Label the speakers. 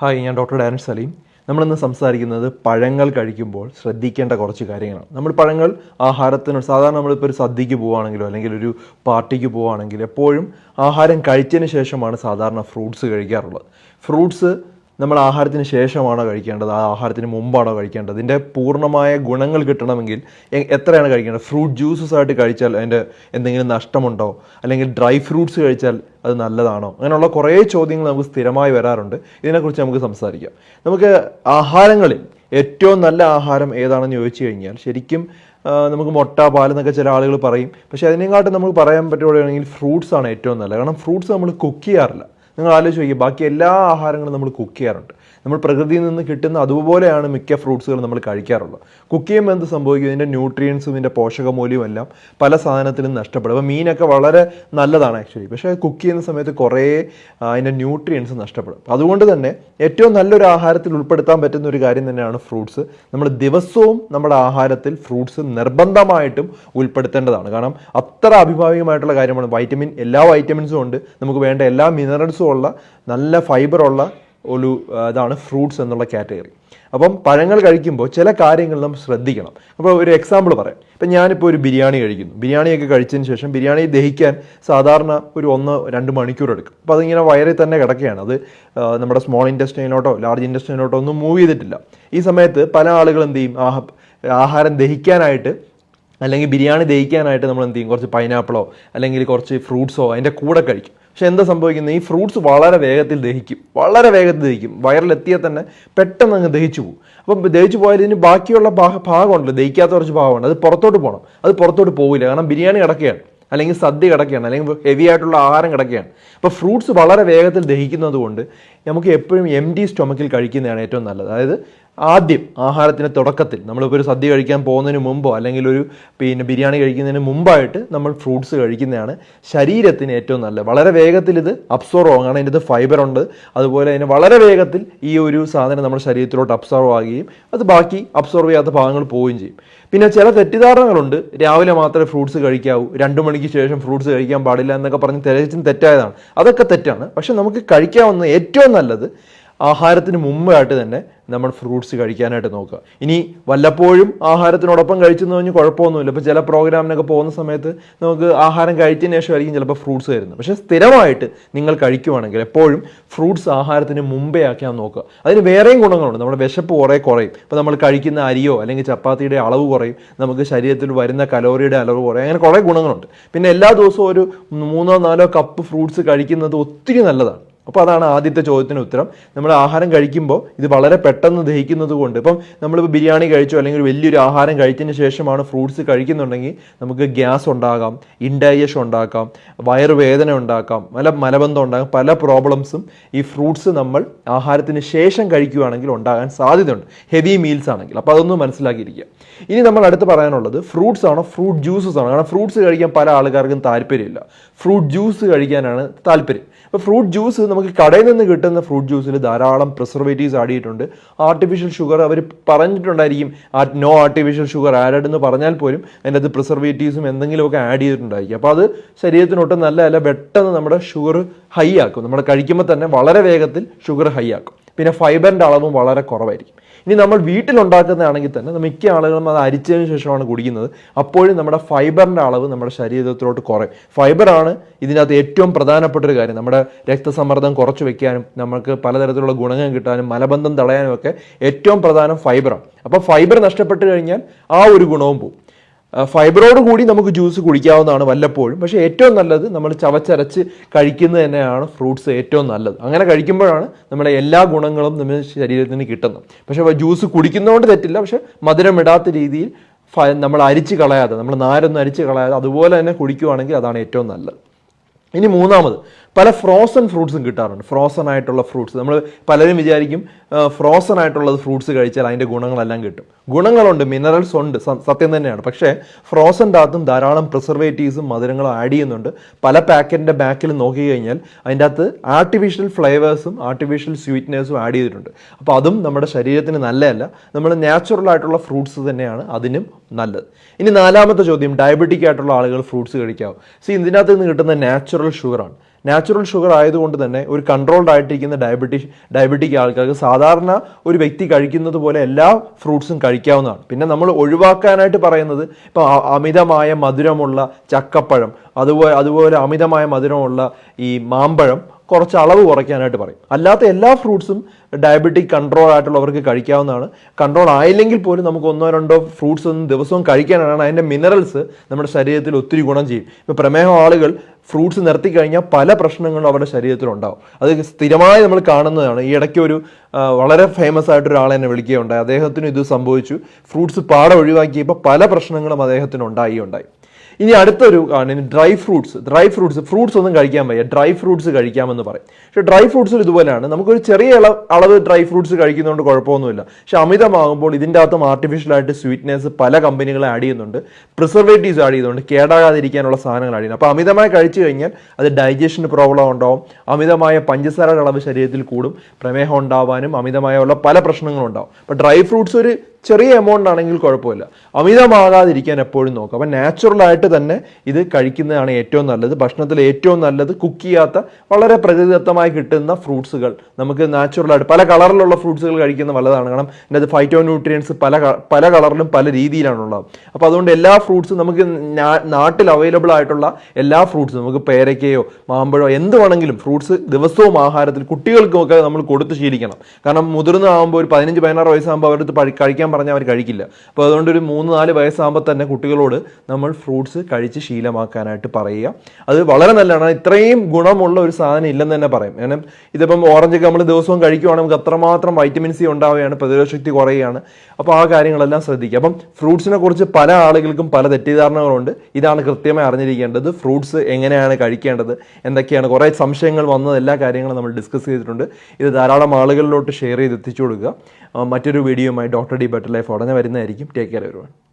Speaker 1: Hi ഞാൻ doctor Darren Saleem. നമ്മളിന്ന് സംസാരിക്കുന്നത് പഴങ്ങൾ കഴിക്കുമ്പോൾ ശ്രദ്ധിക്കേണ്ട കുറച്ച് കാര്യങ്ങളാണ്. നമ്മൾ പഴങ്ങൾ ആഹാരത്തിന് സാധാരണ നമ്മളിപ്പോൾ ഒരു സദ്യക്ക് പോവുകയാണെങ്കിലോ അല്ലെങ്കിൽ ഒരു പാർട്ടിക്ക് പോവുകയാണെങ്കിൽ എപ്പോഴും ആഹാരം കഴിച്ചതിന് ശേഷമാണ് സാധാരണ ഫ്രൂട്ട്സ് കഴിക്കാറുള്ളത്. ഫ്രൂട്ട്സ് നമ്മൾ ആഹാരത്തിന് ശേഷമാണോ കഴിക്കേണ്ടത്? ആ ആഹാരത്തിന് മുമ്പാണോ കഴിക്കേണ്ടത്? ഇതിന്റെ പൂർണമായ ഗുണങ്ങൾ കിട്ടണമെങ്കിൽ എത്രയാണ് കഴിക്കേണ്ടത്? ഫ്രൂട്ട് ജ്യൂസസ് ആയിട്ട് കഴിച്ചാൽ അതിന്റെ എന്തെങ്കിലും നഷ്ടമുണ്ടോ? അല്ലെങ്കിൽ ഡ്രൈ ഫ്രൂട്ട്സ് കഴിച്ചാൽ അത് നല്ലതാണോ? അങ്ങനെയുള്ള കുറേ ചോദ്യങ്ങൾ നമുക്ക് സ്ഥിരമായി വരാറുണ്ട്. ഇതിനെക്കുറിച്ച് നമുക്ക് സംസാരിക്കാം. നമുക്ക് ആഹാരങ്ങളിൽ ഏറ്റവും നല്ല ആഹാരം ഏതാണെന്ന് ചോദിച്ചു കഴിഞ്ഞാൽ ശരിക്കും നമുക്ക് മുട്ട പാൽ എന്നൊക്കെ ചില ആളുകൾ പറയും. പക്ഷേ അതിനെക്കാട്ടും നമുക്ക് പറയാൻ പറ്റുകയാണെങ്കിൽ ഫ്രൂട്ട്സ് ആണ് ഏറ്റവും നല്ലത്. കാരണം ഫ്രൂട്ട്സ് നമ്മൾ കുക്ക് ചെയ്യാറില്ല. നിങ്ങൾ ആലോചിച്ച് നോക്കി ബാക്കി എല്ലാ ആഹാരങ്ങളും നമ്മൾ കുക്ക് ചെയ്യാറുണ്ട്. നമ്മൾ പ്രകൃതിയിൽ നിന്ന് കിട്ടുന്ന അതുപോലെയാണ് മിക്ക ഫ്രൂട്ട്സുകൾ നമ്മൾ കഴിക്കാറുള്ളത്. കുക്ക് ചെയ്യുമ്പോൾ എന്ത് സംഭവിക്കും? ഇതിന്റെ ന്യൂട്രിയൻസും ഇതിന്റെ പോഷകമൂല്യവും എല്ലാം പല സാധനത്തിലും നഷ്ടപ്പെടും. അപ്പോൾ മീനൊക്കെ വളരെ നല്ലതാണ് ആക്ച്വലി പക്ഷേ കുക്ക് ചെയ്യുന്ന സമയത്ത് കുറേ അതിന്റെ ന്യൂട്രിയൻസ് നഷ്ടപ്പെടും. അതുകൊണ്ട് തന്നെ ഏറ്റവും നല്ലൊരു ആഹാരത്തിൽ ഉൾപ്പെടുത്താൻ പറ്റുന്ന ഒരു കാര്യം തന്നെയാണ് ഫ്രൂട്ട്സ് നമ്മൾ ദിവസവും നമ്മുടെ ആഹാരത്തിൽ ഫ്രൂട്ട്സ് നിർബന്ധമായിട്ടും ഉൾപ്പെടുത്തേണ്ടതാണ്. കാരണം അത്ര അഭിഭാവികമായിട്ടുള്ള കാര്യമാണ്. വൈറ്റമിൻ എല്ലാ വൈറ്റമിൻസും ഉണ്ട്. നമുക്ക് വേണ്ട എല്ലാ മിനറൽസും ഉള്ള നല്ല ഫൈബറുള്ള ഒരു ഇതാണ് ഫ്രൂട്ട്സ് എന്നുള്ള കാറ്റഗറി അപ്പം പഴങ്ങൾ കഴിക്കുമ്പോൾ ചില കാര്യങ്ങൾ നമ്മൾ ശ്രദ്ധിക്കണം. അപ്പോൾ ഒരു എക്സാമ്പിൾ പറയാം. ഇപ്പം ഞാനിപ്പോൾ ഒരു ബിരിയാണി കഴിക്കുന്നു. ബിരിയാണിയൊക്കെ കഴിച്ചതിന് ശേഷം ബിരിയാണി ദഹിക്കാൻ സാധാരണ ഒരു ഒന്ന് രണ്ട് മണിക്കൂർ എടുക്കും. അപ്പോൾ അതിങ്ങനെ വയറിൽ തന്നെ കിടക്കുകയാണ്. അത് നമ്മുടെ സ്മോൾ ഇൻഡസ്ട്രിയിലോട്ടോ ലാർജ് ഇൻഡസ്ട്രിയിലോട്ടോ ഒന്നും മൂവ് ചെയ്തിട്ടില്ല. ഈ സമയത്ത് പല ആളുകൾ എന്ത് ചെയ്യും? ആഹ ആഹാരം ദഹിക്കാനായിട്ട് അല്ലെങ്കിൽ ബിരിയാണി ദഹിക്കാനായിട്ട് നമ്മൾ എന്ത് ചെയ്യും? കുറച്ച് പൈനാപ്പിളോ അല്ലെങ്കിൽ കുറച്ച് ഫ്രൂട്ട്സോ അതിന്റെ കൂടെ കഴിക്കും. പക്ഷെ എന്താ സംഭവിക്കുന്നത്? ഈ ഫ്രൂട്ട്സ് വളരെ വേഗത്തിൽ ദഹിക്കും. വളരെ വേഗത്തിൽ ദഹിക്കും. വയറിലെത്തിയാൽ തന്നെ പെട്ടെന്ന് അങ്ങ് ദഹിച്ചു പോകും. അപ്പം ദഹിച്ചു പോയാൽ ഇതിന് ബാക്കിയുള്ള ഭാഗ- ഭാഗമുണ്ടല്ലോ. ദഹിക്കാത്ത കുറച്ച് ഭാഗമുണ്ട്. അത് പുറത്തോട്ട് പോകണം. അത് പുറത്തോട്ട് പോവില്ല. കാരണം ബിരിയാണി കിടക്കുകയാണ്. അല്ലെങ്കിൽ സദ്യ കിടക്കുകയാണ്. അല്ലെങ്കിൽ ഹെവി ആയിട്ടുള്ള ആഹാരം കിടക്കുകയാണ്. അപ്പോൾ ഫ്രൂട്ട്സ് വളരെ വേഗത്തിൽ ദഹിക്കുന്നത് കൊണ്ട് നമുക്ക് എപ്പോഴും എം ഡി സ്റ്റൊമക്കിൽ കഴിക്കുന്നതാണ് ഏറ്റവും നല്ലത്. അതായത് ആദ്യം ആഹാരത്തിന്റെ തുടക്കത്തിൽ നമ്മളിപ്പോൾ ഒരു സദ്യ കഴിക്കാൻ പോകുന്നതിന് മുമ്പോ അല്ലെങ്കിൽ ഒരു പിന്നെ ബിരിയാണി കഴിക്കുന്നതിന് മുമ്പായിട്ട് നമ്മൾ ഫ്രൂട്ട്സ് കഴിക്കുന്നതാണ് ശരീരത്തിന് ഏറ്റവും നല്ലത്. വളരെ വേഗത്തിൽ ഇത് അബ്സോർവ് ആകും കാരണം ഫൈബർ ഉണ്ട്. അതുപോലെ അതിന് വളരെ വേഗത്തിൽ ഈ ഒരു സാധനം നമ്മുടെ ശരീരത്തിലോട്ട് അബ്സോർവ് ആകുകയും അത് ബാക്കി അബ്സോർവ് ചെയ്യാത്ത ഭാഗങ്ങൾ പോവുകയും ചെയ്യും. പിന്നെ ചില തെറ്റിദ്ധാരണകളുണ്ട്. രാവിലെ മാത്രമേ ഫ്രൂട്ട്സ് കഴിക്കാവൂ. രണ്ട് മണിക്ക് ശേഷം ഫ്രൂട്ട്സ് കഴിക്കാൻ പാടില്ല എന്നൊക്കെ പറഞ്ഞ് തികച്ചും തെറ്റായതാണ്. അതൊക്കെ തെറ്റാണ്. പക്ഷെ നമുക്ക് കഴിക്കാവുന്ന ഏറ്റവും നല്ലത്. ആഹാരത്തിന് മുമ്പായിട്ട് തന്നെ നമ്മൾ ഫ്രൂട്ട്സ് കഴിക്കാനായിട്ട് നോക്കുക. ഇനി വല്ലപ്പോഴും ആഹാരത്തിനോടൊപ്പം കഴിച്ചെന്ന് പറഞ്ഞ് കുഴപ്പമൊന്നുമില്ല. ഇപ്പോൾ ചില പ്രോഗ്രാമിനൊക്കെ പോകുന്ന സമയത്ത് നമുക്ക് ആഹാരം കഴിച്ചതിന് ശേഷമായിരിക്കും ചിലപ്പോൾ ഫ്രൂട്ട്സ് തരുന്നത് പക്ഷേ സ്ഥിരമായിട്ട് നിങ്ങൾ കഴിക്കുവാണെങ്കിൽ എപ്പോഴും ഫ്രൂട്ട്സ് ആഹാരത്തിന് മുമ്പേ ആക്കാൻ നോക്കുക. അതിന് വേറെയും ഗുണങ്ങളുണ്ട്. നമ്മുടെ വിശപ്പ് കുറേ കുറയും. ഇപ്പോൾ നമ്മൾ കഴിക്കുന്ന അരിയോ അല്ലെങ്കിൽ ചപ്പാത്തിയുടെ അളവ് കുറയും. നമുക്ക് ശരീരത്തിൽ വരുന്ന കലോറിയുടെ അളവ് കുറയും. അങ്ങനെ കുറേ ഗുണങ്ങളുണ്ട്. പിന്നെ എല്ലാ ദിവസവും ഒരു മൂന്നോ നാലോ കപ്പ് ഫ്രൂട്ട്സ് കഴിക്കുന്നത് ഒത്തിരി നല്ലതാണ്. അപ്പോൾ അതാണ് ആദ്യത്തെ ചോദ്യത്തിന് ഉത്തരം. നമ്മൾ ആഹാരം കഴിക്കുമ്പോൾ ഇത് വളരെ പെട്ടെന്ന് ദഹിക്കുന്നത് കൊണ്ട് ഇപ്പം നമ്മളിപ്പോൾ ബിരിയാണി കഴിച്ചോ അല്ലെങ്കിൽ വലിയൊരു ആഹാരം കഴിച്ചതിന് ശേഷമാണ് ഫ്രൂട്ട്സ് കഴിക്കുന്നുണ്ടെങ്കിൽ നമുക്ക് ഗ്യാസ് ഉണ്ടാകാം ഇൻഡൈജഷൻ ഉണ്ടാക്കാം വയറുവേദന ഉണ്ടാക്കാം മല മലബന്ധം ഉണ്ടാകാം പല പ്രോബ്ലംസും ഈ ഫ്രൂട്ട്സ് നമ്മൾ ആഹാരത്തിന് ശേഷം കഴിക്കുകയാണെങ്കിൽ ഉണ്ടാകാൻ സാധ്യതയുണ്ട്. ഹെവി മീൽസ് ആണെങ്കിൽ. അപ്പോൾ അതൊന്നും മനസ്സിലാക്കിയിരിക്കുക. ഇനി നമ്മൾ അടുത്ത് പറയാനുള്ളത് ഫ്രൂട്ട്സ് ആണോ ഫ്രൂട്ട് ജ്യൂസസ് ആണോ? കാരണം ഫ്രൂട്ട്സ് കഴിക്കാൻ പല ആൾക്കാർക്കും താല്പര്യമില്ല. ഫ്രൂട്ട് ജ്യൂസ് കഴിക്കാനാണ് താല്പര്യം. അപ്പോൾ ഫ്രൂട്ട് ജ്യൂസ് നമുക്ക് കടയിൽ നിന്ന് കിട്ടുന്ന ഫ്രൂട്ട് ജ്യൂസിൽ ധാരാളം പ്രിസർവേറ്റീവ്സ് ആഡ് ചെയ്തിട്ടുണ്ട്. ആർട്ടിഫിഷ്യൽ ഷുഗർ അവർ പറഞ്ഞിട്ടുണ്ടായിരിക്കും. നോ ആർട്ടിഫിഷ്യൽ ഷുഗർ ആഡഡ് എന്ന് പറഞ്ഞാൽ പോലും അതിന്റെ അത് പ്രിസർവേറ്റീവ്സും എന്തെങ്കിലുമൊക്കെ ആഡ് ചെയ്തിട്ടുണ്ടായിരിക്കും. അപ്പോൾ അത് ശരീരത്തിനൊട്ടും നല്ലതല്ല പെട്ടെന്ന് നമ്മുടെ ഷുഗർ ഹൈ ആക്കും. നമ്മൾ കഴിക്കുമ്പോൾ തന്നെ വളരെ വേഗത്തിൽ ഷുഗർ ഹൈ ആക്കും. പിന്നെ ഫൈബറിന്റെ അളവും വളരെ കുറവായിരിക്കും. ഇനി നമ്മൾ വീട്ടിലുണ്ടാക്കുന്നതാണെങ്കിൽ തന്നെ മിക്ക ആളുകളും അത് അരിച്ചതിന് ശേഷമാണ് കുടിക്കുന്നത്. അപ്പോഴും നമ്മുടെ ഫൈബറിന്റെ അളവ് നമ്മുടെ ശരീരത്തിലോട്ട് കുറയും. ഫൈബറാണ് ഇതിനകത്ത് ഏറ്റവും പ്രധാനപ്പെട്ട ഒരു കാര്യം. നമ്മുടെ രക്തസമ്മർദ്ദം കുറച്ച് വെക്കാനും നമുക്ക് പലതരത്തിലുള്ള ഗുണങ്ങൾ കിട്ടാനും മലബന്ധം തടയാനും ഒക്കെ ഏറ്റവും പ്രധാനം ഫൈബറാണ്. അപ്പോൾ ഫൈബർ നഷ്ടപ്പെട്ടു കഴിഞ്ഞാൽ ആ ഒരു ഗുണവും പോകും. ഫൈബറോട് കൂടി നമുക്ക് ജ്യൂസ് കുടിക്കാവുന്നതാണ് വല്ലപ്പോഴും. പക്ഷേ ഏറ്റവും നല്ലത് നമ്മൾ ചവച്ചരച്ച് കഴിക്കുന്നത് തന്നെയാണ് ഫ്രൂട്ട്സ് ഏറ്റവും നല്ലത്. അങ്ങനെ കഴിക്കുമ്പോഴാണ് നമ്മുടെ എല്ലാ ഗുണങ്ങളും നമ്മുടെ ശരീരത്തിന് കിട്ടുന്നത്. പക്ഷേ ജ്യൂസ് കുടിക്കുന്നതുകൊണ്ട് തെറ്റില്ല. പക്ഷേ മധുരം ഇടാത്ത രീതിയിൽ നമ്മൾ അരിച്ച് കളയാതെ നമ്മൾ നാരൊന്നും അരിച്ച് കളയാതെ അതുപോലെ തന്നെ കുടിക്കുവാണെങ്കിൽ അതാണ് ഏറ്റവും നല്ലത്. ഇനി മൂന്നാമത് പല ഫ്രോസൺ ഫ്രൂട്ട്സും കിട്ടാറുണ്ട്. ഫ്രോസൺ ആയിട്ടുള്ള ഫ്രൂട്ട്സ് നമ്മൾ പലരും വിചാരിക്കും ഫ്രോസൺ ആയിട്ടുള്ളത് ഫ്രൂട്ട്സ് കഴിച്ചാൽ അതിന്റെ ഗുണങ്ങളെല്ലാം കിട്ടും. ഗുണങ്ങളുണ്ട് മിനറൽസ് ഉണ്ട് സത്യം തന്നെയാണ്. പക്ഷേ ഫ്രോസന്റെ അകത്തും ധാരാളം പ്രിസർവേറ്റീവ്സും മധുരങ്ങളും ആഡ് ചെയ്യുന്നുണ്ട്. പല പാക്കറ്റിന്റെ ബാക്കിൽ നോക്കി കഴിഞ്ഞാൽ അതിന്റെ അകത്ത് ആർട്ടിഫിഷ്യൽ ഫ്ലേവേഴ്സും ആർട്ടിഫിഷ്യൽ സ്വീറ്റ്നേഴ്സും ആഡ് ചെയ്തിട്ടുണ്ട്. അപ്പോൾ അതും നമ്മുടെ ശരീരത്തിന് നല്ലതല്ല. നമ്മൾ നാച്ചുറൽ ആയിട്ടുള്ള ഫ്രൂട്ട്സ് തന്നെയാണ് അതിനും നല്ലത്. ഇനി നാലാമത്തെ ചോദ്യം ഡയബറ്റിക് ആയിട്ടുള്ള ആളുകൾ ഫ്രൂട്ട്സ് കഴിക്കാവും? സി ഇതിനകത്ത് നിന്ന് കിട്ടുന്ന നാച്ചുറൽ ഷുഗറാണ് നാച്ചുറൽ ഷുഗർ ആയതുകൊണ്ട് തന്നെ ഒരു കൺട്രോൾഡ് ആയിട്ടിരിക്കുന്ന ഡയബറ്റിക് ഡയബറ്റിക് ആൾക്കാർക്ക് സാധാരണ ഒരു വ്യക്തി കഴിക്കുന്നത് പോലെ എല്ലാ ഫ്രൂട്ട്സും കഴിക്കാവുന്നതാണ്. പിന്നെ നമ്മൾ ഒഴിവാക്കാനായിട്ട് പറയുന്നത് ഇപ്പോൾ അമിതമായ മധുരമുള്ള ചക്കപ്പഴം അതുപോലെ അതുപോലെ അമിതമായ മധുരമുള്ള ഈ മാമ്പഴം കുറച്ച് അളവ് കുറയ്ക്കാനായിട്ട് പറയും. അല്ലാത്ത എല്ലാ ഫ്രൂട്ട്സും ഡയബറ്റിക് കൺട്രോൾ ആയിട്ടുള്ളവർക്ക് കഴിക്കാവുന്നതാണ്. കൺട്രോൾ ആയില്ലെങ്കിൽ പോലും നമുക്ക് ഒന്നോ രണ്ടോ ഫ്രൂട്ട്സ് ഒന്നും ദിവസവും കഴിക്കാനാണ് അതിന്റെ മിനറൽസ് നമ്മുടെ ശരീരത്തിൽ ഒത്തിരി ഗുണം ചെയ്യും. ഇപ്പോൾ പ്രമേഹം ആളുകൾ ഫ്രൂട്ട്സ് നിർത്തി കഴിഞ്ഞാൽ പല പ്രശ്നങ്ങളും അവരുടെ ശരീരത്തിൽ ഉണ്ടാവും അത് സ്ഥിരമായി നമ്മൾ കാണുന്നതാണ്. ഈ ഇടയ്ക്ക് ഒരു വളരെ ഫേമസ് ആയിട്ട് ഒരാളെ എന്നെ വിളിക്കുകയുണ്ടായി. അദ്ദേഹത്തിന് ഇത് സംഭവിച്ചു. ഫ്രൂട്ട്സ് പാടെ ഒഴിവാക്കിയപ്പോൾ പല പ്രശ്നങ്ങളും അദ്ദേഹത്തിന് ഉണ്ടായി ഉണ്ടായി. ഇനി അടുത്തൊരു ആണ് dry fruits dry fruits fruits ഒന്നും കഴിക്കാൻ വയ്യ. ഡ്രൈ ഫ്രൂട്ട്സ് കഴിക്കാമെന്ന് പറയും. പക്ഷേ ഡ്രൈ ഫ്രൂട്ട്സിൽ ഇതുപോലെയാണ്. നമുക്കൊരു ചെറിയ അള- അളവ് ഡ്രൈ ഫ്രൂട്ട്സ് കഴിക്കുന്നതുകൊണ്ട് കുഴപ്പമൊന്നുമില്ല. പക്ഷേ അമിതമാകുമ്പോൾ ഇതിന്റെ അകത്തും ആർട്ടിഫിഷ്യലായിട്ട് സ്വീറ്റ്നെസ് പല കമ്പനികളും ആഡ് ചെയ്യുന്നുണ്ട്. പ്രിസർവേറ്റീവ്സ് ആഡ് ചെയ്യുന്നുണ്ട്. കേടാകാതിരിക്കാനുള്ള സാധനങ്ങൾ ആഡ് ചെയ്യുന്നു അപ്പോൾ അമിതമായി കഴിച്ചു കഴിഞ്ഞാൽ അത് ഡൈജഷൻ പ്രോബ്ലം ഉണ്ടാവും. അമിതമായ പഞ്ചസാരയുടെ അളവ് ശരീരത്തിൽ കൂടും. പ്രമേഹം ഉണ്ടാവാനും അമിതമായുള്ള പല പ്രശ്നങ്ങളും ഉണ്ടാവും. അപ്പോൾ ഡ്രൈ ഫ്രൂട്ട്സ് ഒരു ചെറിയ എമൗണ്ട് ആണെങ്കിൽ കുഴപ്പമില്ല. അമിതമാകാതിരിക്കാൻ എപ്പോഴും നോക്കുക. അപ്പം നാച്ചുറലായിട്ട് തന്നെ ഇത് കഴിക്കുന്നതാണ് ഏറ്റവും നല്ലത്. ഭക്ഷണത്തിൽ ഏറ്റവും നല്ലത് കുക്ക് ചെയ്യാത്ത വളരെ പ്രകൃതിദത്തമായി കിട്ടുന്ന ഫ്രൂട്ട്സുകൾ നമുക്ക് നാച്ചുറലായിട്ട് പല കളറിലുള്ള ഫ്രൂട്ട്സുകൾ കഴിക്കുന്ന നല്ലതാണ് കാരണം ഇതിനകത്ത് ഫൈറ്റോ ന്യൂട്രിയൻസ് പല പല കളറിലും പല രീതിയിലാണുള്ളത്. അപ്പോൾ അതുകൊണ്ട് എല്ലാ ഫ്രൂട്ട്സും നമുക്ക് നാട്ടിൽ അവൈലബിൾ ആയിട്ടുള്ള എല്ലാ ഫ്രൂട്ട്സും നമുക്ക് പേരയ്ക്കയോ മാമ്പഴോ എന്ത് വേണമെങ്കിലും ഫ്രൂട്ട്സ് ദിവസവും ആഹാരത്തിൽ കുട്ടികൾക്കുമൊക്കെ നമ്മൾ കൊടുത്ത് ശീലിക്കണം. കാരണം മുതിർന്ന ആകുമ്പോൾ ഒരു പതിനഞ്ച് പതിനാറ് വയസ്സാകുമ്പോൾ അവരടുത്ത് കഴിക്കാൻ പറഞ്ഞാൽ അവർ കഴിക്കില്ല. അപ്പോൾ അതുകൊണ്ട് ഒരു മൂന്ന് നാല് വയസ്സാകുമ്പോൾ തന്നെ കുട്ടികളോട് നമ്മൾ ഫ്രൂട്ട്സ് കഴിച്ച് ശീലമാക്കാനായിട്ട് പറയുക. അത് വളരെ നല്ലതാണ്. ഇത്രയും ഗുണമുള്ള ഒരു സാധനം ഇല്ലെന്ന് തന്നെ പറയും. കാരണം ഇതിപ്പം ഓറഞ്ചൊക്കെ നമ്മൾ ദിവസവും കഴിക്കുവാണെങ്കിൽ നമുക്ക് അത്രമാത്രം വൈറ്റമിൻ സി ഉണ്ടാവുകയാണ് പ്രതിരോധ ശക്തി കുറയുകയാണ്. അപ്പോൾ ആ കാര്യങ്ങളെല്ലാം ശ്രദ്ധിക്കുക. അപ്പം ഫ്രൂട്ട്സിനെ കുറിച്ച് പല ആളുകൾക്കും പല തെറ്റിദ്ധാരണകളുണ്ട്. ഇതാണ് കൃത്യമായി അറിഞ്ഞിരിക്കേണ്ടത്. ഫ്രൂട്ട്സ് എങ്ങനെയാണ് കഴിക്കേണ്ടത് എന്തൊക്കെയാണ് കുറേ സംശയങ്ങൾ വന്നത്. എല്ലാ കാര്യങ്ങളും നമ്മൾ ഡിസ്കസ് ചെയ്തിട്ടുണ്ട്. ഇത് ധാരാളം ആളുകളിലോട്ട് ഷെയർ ചെയ്ത് എത്തിച്ചു കൊടുക്കുക. മറ്റൊരു വീഡിയോയുമായി ഡോക്ടർ ഡി ബെറ്റർ ലൈഫ് ഉടനെ വരുന്നതായിരിക്കും. ടേക്ക് കെയർ വരുവാൻ